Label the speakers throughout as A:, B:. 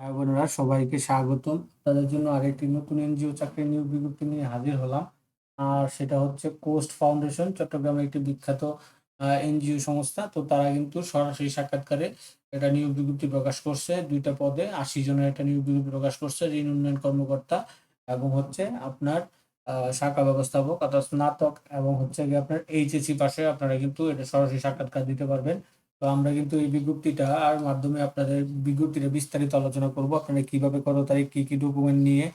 A: ভাই বোনেরা, সবাইকে স্বাগতম। তাদের জন্য আরেকটি নতুন এনজিও চাকরি নিয়োগ বিজ্ঞপ্তি নিয়ে হাজির হলাম। আর সেটা হচ্ছে কোস্ট ফাউন্ডেশন, চট্টগ্রামের একটি বিখ্যাত এনজিও সংস্থা। তো তারা কিন্তু সরাসরি সাক্ষাৎকারে এটা নিয়োগ বিজ্ঞপ্তি প্রকাশ করছে। দুইটা পদে আশি জনের একটা নিয়োগ বিজ্ঞপ্তি প্রকাশ করছে, ঋণ উন্নয়ন কর্মকর্তা এবং হচ্ছে আপনার শাখা ব্যবস্থাপক, অর্থাৎ স্নাতক এবং হচ্ছে গিয়ে আপনার এইচএসসি পাশে আপনারা কিন্তু এটা সরাসরি সাক্ষাৎকার দিতে পারবেন। তো আমরা কিন্তু এই বিজ্ঞপ্তিটা আর মাধ্যমে আপনাদের বিজ্ঞপ্তিটা বিস্তারিত আলোচনা করব। আপনারা কীভাবে কত তারিখ কি কি ডকুমেন্ট নিয়ে,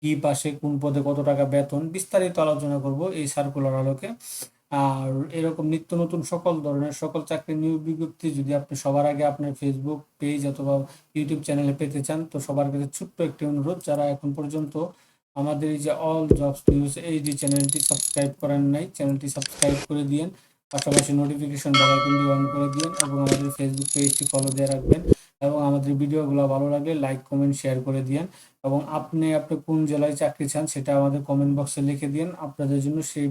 A: কি পাশে, কোন পদে কত টাকা বেতন, বিস্তারিত আলোচনা করব এই সার্কুলার আলোকে। আর এরকম নিত্য নতুন সকল ধরনের সকল চাকরি নিয়োগ বিজ্ঞপ্তি যদি আপনি সবার আগে আপনার ফেসবুক পেজ অথবা ইউটিউব চ্যানেলে পেতে চান, তো সবার কাছে ছোট্ট একটি অনুরোধ, যারা এখন পর্যন্ত আমাদের এই যে অল জবস নিউজ এই যে চ্যানেলটি সাবস্ক্রাইব করেন নাই চ্যানেলটি সাবস্ক্রাইব করে দিয়েন। পাশাপাশি নোটিফিকেশন বেল আইকনটি অন করে দিন এবং আমাদের ফেসবুক পেজটি ফলো দিয়ে রাখবেন এবং আমাদের ভিডিওগুলো ভালো লাগলে লাইক কমেন্ট শেয়ার করে দিন এবং আপনি আপনি কোন জেলায় চাকরি চান সেটা আমাদের কমেন্ট বক্সে লিখে দিন আপনাদের জন্য সেই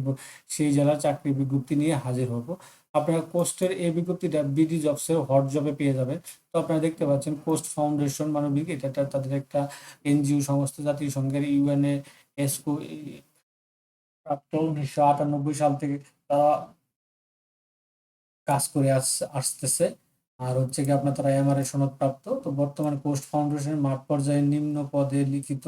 A: সেই জেলার চাকরি বিজ্ঞপ্তি নিয়ে হাজির হব। আপনারা কোস্টের এই বিজ্ঞপ্তিটা বিডি জবসের হট জবে পেয়ে যাবেন। তো আপনারা দেখতে পাচ্ছেন কোস্ট ফাউন্ডেশন মানবিক এটা তাদের একটা এনজিও সংস্থা জাতিসংঘের ইউএনএ এসকো প্রাপ্ত উনিশশো আটানব্বই সাল থেকে তারা কাজ করে আস- আসতেছে। আর হচ্ছে কি আপনার তারা এমআরএ সনদ প্রাপ্ত তো বর্তমানে পোস্ট ফাউন্ডেশনের মাঠ পর্যায়ে নিম্ন পদে লিখিত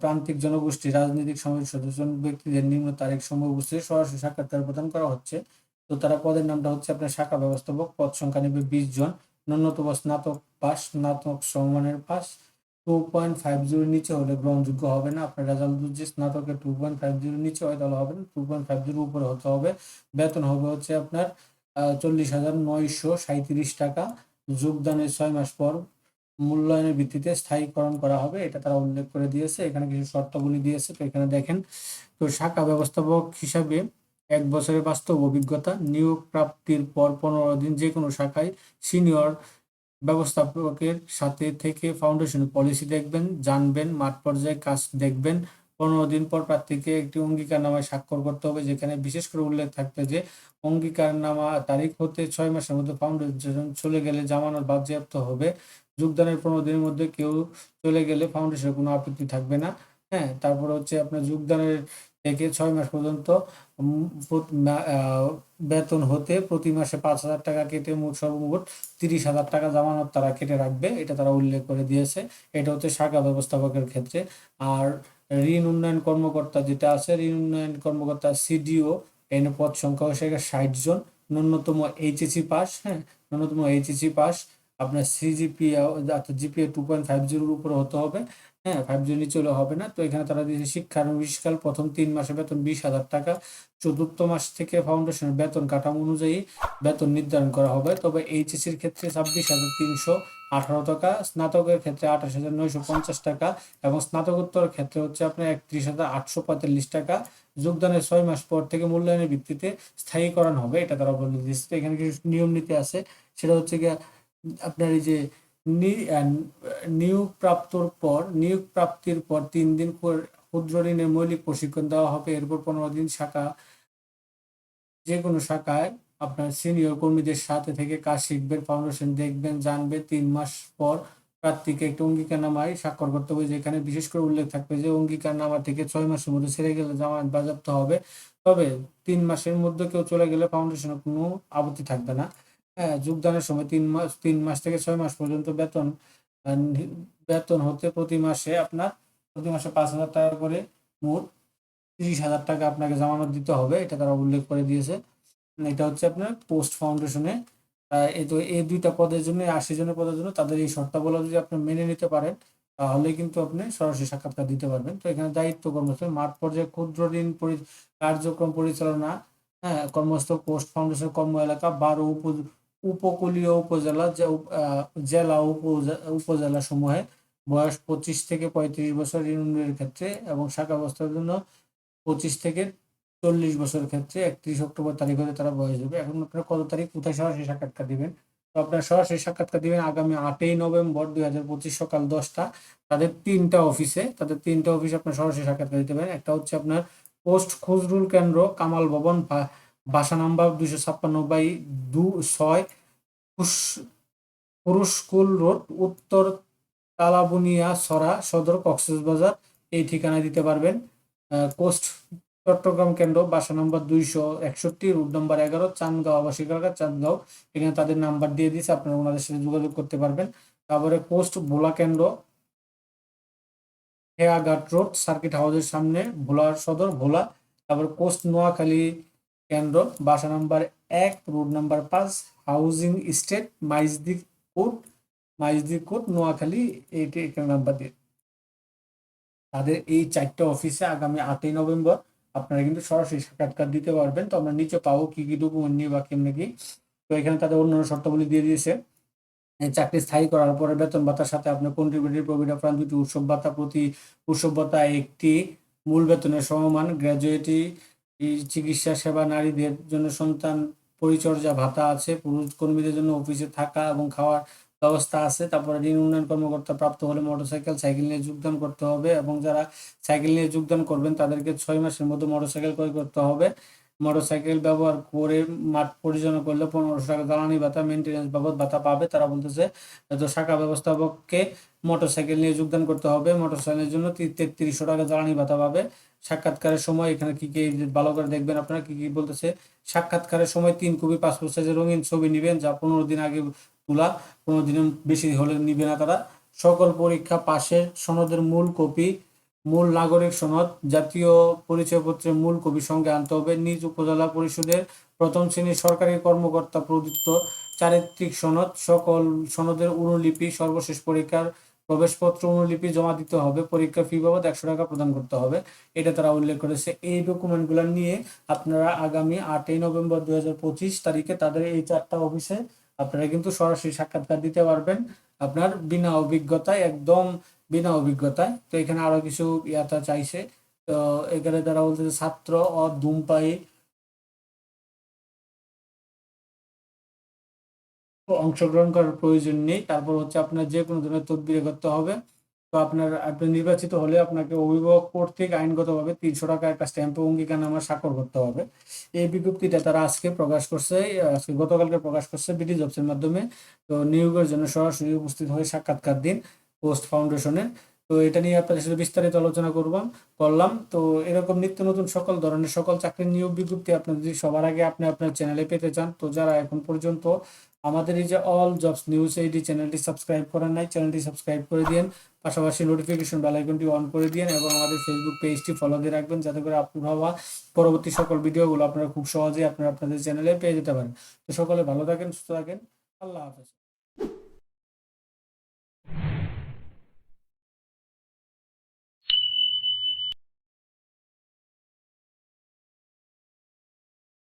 A: প্রান্তিক জনগোষ্ঠী রাজনৈতিক সমাজ সদস্য ব্যক্তিদের নিম্ন তারিখ সময় উপস্থিত সরাসরি সাক্ষাৎকার প্রদান করা হচ্ছে। তো তারা পদের নামটা হচ্ছে আপনার শাখা ব্যবস্থাপক, পদ সংখ্যা নেবে বিশ জন। ন্যূনতম স্নাতক পাস, স্নাতক সমমানের পাস। টু পয়েন্ট ফাইভ জিরোর নিচে হলে গ্রহণযোগ্য হবে না। আপনার রেজাল্ট যদি স্নাতকের টু পয়েন্ট ফাইভ জিরোর নিচে হয়, তাহলে হবে না। টু পয়েন্ট ফাইভ জিরোর উপরে হতে হবে। বেতন হবে হচ্ছে আপনার চল্লিশ হাজার নয়শো সাঁইত্রিশ টাকা। যোগদানের ছয় মাস পর মূল্যায়নের ভিত্তিতে স্থায়ীকরণ করা হবে, এটা তারা উল্লেখ করে দিয়েছে। এখানে কিছু শর্তাবলী দিয়েছে, তো এখানে দেখেন, তো শাখা ব্যবস্থাপক হিসাবে এক বছরের বাস্তব অভিজ্ঞতা, নিয়োগ প্রাপ্তির পর পনেরো দিন যে কোনো শাখায় সিনিয়র ব্যবস্থাপকের সাথে থেকে ফাউন্ডেশনের পলিসি দেখবেন, জানবেন, মাঠ পর্যায়ে কাজ দেখবেন পনেরো দিন পর প্রার্থীকে একটি অঙ্গীকারনামায় স্বাক্ষর করতে হবে, যেখানে বিশেষ করে উল্লেখ থাকবে যে অঙ্গীকারনামা তারিখ হতে ছয় মাসের মধ্যে ফাউন্ডেশন চলে গেলে জামানত বাজেয়াপ্ত হবে। যোগদানের পনেরো দিনের মধ্যে কেউ চলে গেলে ফাউন্ডেশনের কোনো আপত্তি থাকবে না। হ্যাঁ তারপর হচ্ছে আপনার যোগদানের থেকে ছয় মাস পর্যন্ত বেতন হতে প্রতি মাসে পাঁচ হাজার টাকা কেটে মোট সর্বমোট তিরিশ হাজার টাকা জামানত তারা কেটে রাখবে, এটা তারা উল্লেখ করে দিয়েছে। এটা হচ্ছে শাখা ব্যবস্থাপকের ক্ষেত্রে। আর ঋণ উন্নয়ন কর্মকর্তা যেটা আছে, ঋণ উন্নয়ন কর্মকর্তা সিডিও এর পদ সংখ্যা হচ্ছে ষাট জন। ন্যূনতম এইচএসসি পাস হ্যাঁ ন্যূনতম এইচএসসি পাস আপনার সিজিপিএ অর্থাৎ জিপিএ টু পয়েন্ট ফাইভ জিরোর উপরে হতে হবে। হ্যাঁ ফাইভ জিরো নিচে হলে হবে না। তো এখানে তারা দিয়েছে শিক্ষানবিষ্কাল প্রথম তিন মাসে বেতন বিশ হাজার টাকা। চতুর্থ মাস থেকে ফাউন্ডেশনের বেতন কাঠামো অনুযায়ী বেতন নির্ধারণ করা হবে। তবে এইচএসসির ক্ষেত্রে ছাব্বিশ হাজার তিনশো আঠারো টাকা, স্নাতকের ক্ষেত্রে আঠাশ হাজার নয়শো পঞ্চাশ টাকা এবং স্নাতকোত্তর ক্ষেত্রে হচ্ছে আপনার একত্রিশ হাজার আটশো পঁয়তাল্লিশ টাকা। যোগদানের ছয় মাস পর থেকে মূল্যায়নের ভিত্তিতে স্থায়ীকরণ হবে, এটা তারা বলে দিয়েছে তো এখানে কিছু নিয়ম নীতি আছে। সেটা হচ্ছে গিয়ে আপনার এই যে নিয়োগ প্রাপ্তর পর নিয়োগ প্রাপ্তির পর তিন দিন পর- ক্ষুদ্র ঋণের মৌলিক প্রশিক্ষণ দেওয়া হবে। এরপর পনেরো দিন শাখা, যে কোনো শাখায় আপনার সিনিয়র কর্মীদের সাথে থেকে কাজ শিখবেন ফাউন্ডেশন দেখবেন জানবে তিন মাস পর প্রার্থীকে একটা অঙ্গীকারনামায় স্বাক্ষর করতে হবে, যেখানে বিশেষ করে উল্লেখ থাকবে যে অঙ্গীকারনামা থেকে ছয় মাসের মধ্যে ছেড়ে গেলে জামানত বাজেয়াপ্ত হবে। তবে তিন মাসের মধ্যে কেউ চলে গেলে ফাউন্ডেশনের কোনো আপত্তি থাকবে না। হ্যাঁ যোগদানের সময় তিন মাস তিন মাস থেকে ছয় মাস পর্যন্ত বেতন বেতন হতে প্রতি মাসে আপনার, প্রতি মাসে পাঁচ হাজার টাকা করে মোট তিরিশ হাজার টাকা আপনাকে জামানত দিতে হবে, এটা তারা উল্লেখ করে দিয়েছে। এটা হচ্ছে আপনার পোস্ট ফাউন্ডেশনে এই তো এই দুইটা পদের জন্য আশি জনের পদের জন্য তাদের এই শর্তাবলী যদি আপনি মেনে নিতে পারেন, তাহলে কিন্তু আপনি সরাসরি সাক্ষাৎকার দিতে পারবেন। তো এখানে দায়িত্ব কর্মস্থল, মাঠ পর্যায়ে ক্ষুদ্র ঋণ কার্যক্রম পরিচালনা হ্যাঁ কর্মস্থল, পোস্ট ফাউন্ডেশন, কর্ম এলাকা, বারো উপ উপকূলীয় উপজেলা জেলা উপজে- উপজেলা সমূহে বয়স পঁচিশ থেকে পঁয়ত্রিশ বছর ঋণ উন্নয়নের ক্ষেত্রে এবং শাখা ব্যবস্থার জন্য পঁচিশ থেকে চল্লিশ বছরের ক্ষেত্রে একত্রিশ অক্টোবর তারিখ হলে তারা বয়স দেবে। এখন আপনারা কত তারিখ? কোথায় সরাসরি সাক্ষাৎকার দিবেন? তো আপনারা সরাসরি সাক্ষাৎকার দিবেন আগামী আটই নভেম্বর দুই হাজার পঁচিশ সকাল দশটা। তাদের তিনটা অফিসে, তাদের তিনটা অফিসে আপনার সরাসরি সাক্ষাৎকার দিতে পারেন। একটা হচ্ছে আপনার পোস্ট খুজরুল কেন্দ্র কামাল ভবন বাসা নাম্বার দুইশো ছাপ্পান্ন বাই দু ছয় পুরুষকুল রোড, উত্তর তালাবুনিয়া সরা সদর কক্সবাজার। এই ঠিকানায় দিতে পারবেন। কোস্ট চট্টগ্রাম কেন্দ্র, বাসা নম্বর দুইশো একষট্টি, রুট নম্বর এগারো, চান্দগাঁও, আবাসিক এলাকা, চান্দগাঁও। এখানে তাদের নাম্বার দিয়ে দিয়েছে, আপনারা ওনাদের সাথে যোগাযোগ করতে পারবেন। তারপরে পোস্ট ভোলা কেন্দ্র, হেয়াঘাট রোড, সার্কিট হাউসের সামনে ভোলা সদর, ভোলা। তারপর পোস্ট নোয়াখালী কেন্দ্র, বাসা নাম্বার এক, রোড নাম্বার পাঁচ, housing estate Maijdi court Maijdi court, Noakhali eighty এখানে নাম্বার দিয়ে তাদের এই চারটে অফিসে আগামী আটই নভেম্বর আপনারা কিন্তু সরাসরি সাক্ষাৎকার দিতে পারবেন। তো আমরা নিচে পাবো কি কি ডকুমেন্ট নিয়ে বা কেমনে কি। তো এখানে তাদের অন্যান্য শর্তাবলী দিয়ে দিয়েছে। চাকরি স্থায়ী করার পরে বেতন ভাতার সাথে আপনার কন্ট্রিবিউটরি প্রভিডেন্ট ফান্ড দুটি উৎসব ভাতা, প্রতি উৎসব ভাতা একটি মূল বেতনের সমমান গ্র্যাজুয়েটি চিকিৎসা সেবা নারীদের জন্য সন্তান পরিচর্যা ভাতা আছে, পুরুষ কর্মীদের জন্য অফিসে থাকা এবং খাওয়ার ব্যবস্থা আছে। তারপরে ঋণ উন্নয়ন কর্মকর্তা প্রাপ্ত হলে মোটরসাইকেল, সাইকেল নিয়ে যোগদান করতে হবে এবং যারা সাইকেল নিয়ে যোগদান করবেন তাদেরকে ছয় মাসের মধ্যে মোটরসাইকেল ক্রয় করতে হবে। মোটরসাইকেল ব্যবহার করে মাঠ পরিচালনা করলে পনেরোশো টাকা জ্বালানি ভাতা মেনটেন্যান্স বাবদ ভাতা পাবে। তারা বলতেছে তো শাখা ব্যবস্থাপককে মোটরসাইকেল নিয়ে যোগদান করতে হবে। মোটরসাইকেলের জন্য তেত্রিশশো টাকা জ্বালানি ভাতা পাবে। সাক্ষাৎকারের সময় এখানে কি কি ভালো করে দেখবেন আপনারা? কি কি বলতেছে? সাক্ষাৎকারের সময় তিন কপি পাসপোর্ট সাইজের রঙিন ছবি নেবেন, যা পনেরো দিন আগে তোলা, পনেরো দিনের বেশি হলে নিবে না তারা। সকল পরীক্ষা পাশের সনদের মূল কপি, মূল নাগরিক সনদ, জাতীয় পরিচয়পত্রের মূল কপি সঙ্গে আনতে হবে। নিজ উপজেলা পরিষদের প্রথম শ্রেণির সরকারি কর্মকর্তা প্রদত্ত চারিত্রিক সনদ, সকল সনদের অনুলিপি, সর্বশেষ পরীক্ষার প্রবেশপত্র অনুলিপি জমা দিতে হবে, পরীক্ষা ফি বাবদ একশো টাকা প্রদান করতে হবে। এটা তারা উল্লেখ করেছে। এই ডকুমেন্টগুলো নিয়ে আপনারা আগামী আটই নভেম্বর দুই হাজার পঁচিশ তারিখে তাদের এই চারটা অফিসে আপনারা কিন্তু সরাসরি সাক্ষাৎকার দিতে পারবেন। আপনার বিনা অভিজ্ঞতায়, একদম বিনা অভিজ্ঞতায়। তো এখানে আরও কিছু ইয়াতা চাইছে। তো এখানে তারা বলতেছে ছাত্র ও ধূমপায়ী অংশগ্রহণ করার প্রয়োজন নেই। তারপর হচ্ছে আপনার যে কোনো ধরনের তদবিরে করতে হবে। তো আপনার, আপনি নির্বাচিত হলে আপনাকে অভিভাবক কর্তৃক আইনগতভাবে তিনশো টাকা একটা স্ট্যাম্প অঙ্গীকারনামা স্বাক্ষর করতে হবে। এই বিজ্ঞপ্তিটা তারা আজকে প্রকাশ করছে, আজকে গতকালকে প্রকাশ করছে বিটি জবসের মাধ্যমে। তো নিয়োগের জন্য সরাসরি উপস্থিত হয়ে সাক্ষাৎকার দিন পোস্ট ফাউন্ডেশনে তো এটা নিয়ে আপনাদের সাথে বিস্তারিত আলোচনা করবাম, করলাম। তো এরকম নিত্য নতুন সকল ধরনের সকল চাকরির নিয়োগ বিজ্ঞপ্তি আপনি যদি সবার আগে আপনি আপনার চ্যানেলে পেতে চান, তো যারা এখন পর্যন্ত আমাদের এই যে অল জবস নিউজ এইডি চ্যানেলটি সাবস্ক্রাইব করেন নাই চ্যানেলটি সাবস্ক্রাইব করে দিন পাশাপাশি নোটিফিকেশন বেল আইকনটি অন করে দিন এবং আমাদের ফেসবুক পেজটি ফলো দিয়ে রাখবেন, যাতে করে আপলোড হওয়া পরবর্তী সকল ভিডিওগুলো আপনারা খুব সহজেই আপনারা আপনাদের চ্যানেলে পেয়ে যেতে পারেন। তো সকলে ভালো থাকেন, সুস্থ থাকেন। আল্লাহ হাফেজ।